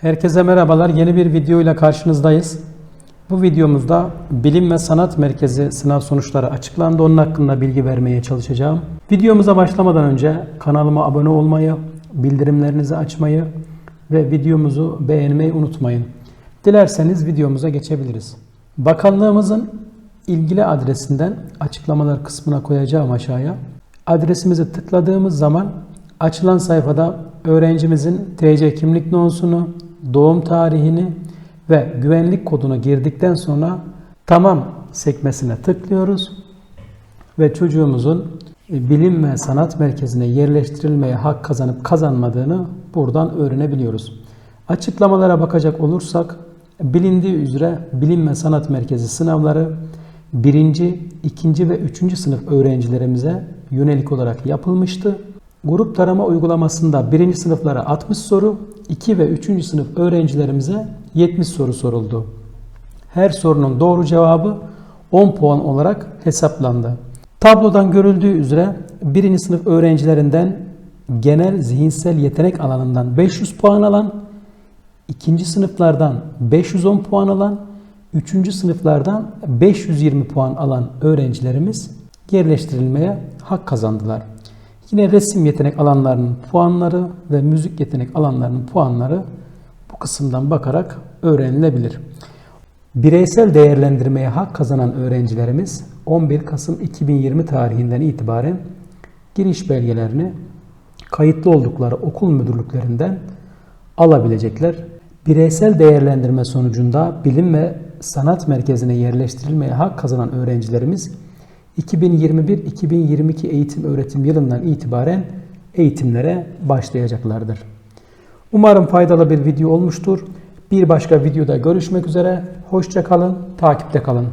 Herkese merhabalar. Yeni bir video ile karşınızdayız. Bu videomuzda Bilim ve Sanat Merkezi sınav sonuçları açıklandı. Onun hakkında bilgi vermeye çalışacağım. Videomuza başlamadan önce kanalıma abone olmayı, bildirimlerinizi açmayı ve videomuzu beğenmeyi unutmayın. Dilerseniz videomuza geçebiliriz. Bakanlığımızın ilgili adresinden açıklamalar kısmına koyacağım aşağıya. Adresimizi tıkladığımız zaman açılan sayfada öğrencimizin TC kimlik numarasını, doğum tarihini ve güvenlik kodunu girdikten sonra tamam sekmesine tıklıyoruz ve çocuğumuzun bilim ve sanat merkezine yerleştirilmeye hak kazanıp kazanmadığını buradan öğrenebiliyoruz. Açıklamalara bakacak olursak bilindiği üzere bilim ve sanat merkezi sınavları birinci, ikinci ve üçüncü sınıf öğrencilerimize yönelik olarak yapılmıştı. Grup tarama uygulamasında birinci sınıflara 60 soru, 2 ve 3. sınıf öğrencilerimize 70 soru soruldu. Her sorunun doğru cevabı 10 puan olarak hesaplandı. Tablodan görüldüğü üzere birinci sınıf öğrencilerinden genel zihinsel yetenek alanından 500 puan alan, ikinci sınıflardan 510 puan alan, üçüncü sınıflardan 520 puan alan öğrencilerimiz yerleştirilmeye hak kazandılar. Yine resim yetenek alanlarının puanları ve müzik yetenek alanlarının puanları bu kısımdan bakarak öğrenilebilir. Bireysel değerlendirmeye hak kazanan öğrencilerimiz 11 Kasım 2020 tarihinden itibaren giriş belgelerini kayıtlı oldukları okul müdürlüklerinden alabilecekler. Bireysel değerlendirme sonucunda bilim ve sanat merkezine yerleştirilmeye hak kazanan öğrencilerimiz 2021-2022 eğitim öğretim yılından itibaren eğitimlere başlayacaklardır. Umarım faydalı bir video olmuştur. Bir başka videoda görüşmek üzere. Hoşça kalın, takipte kalın.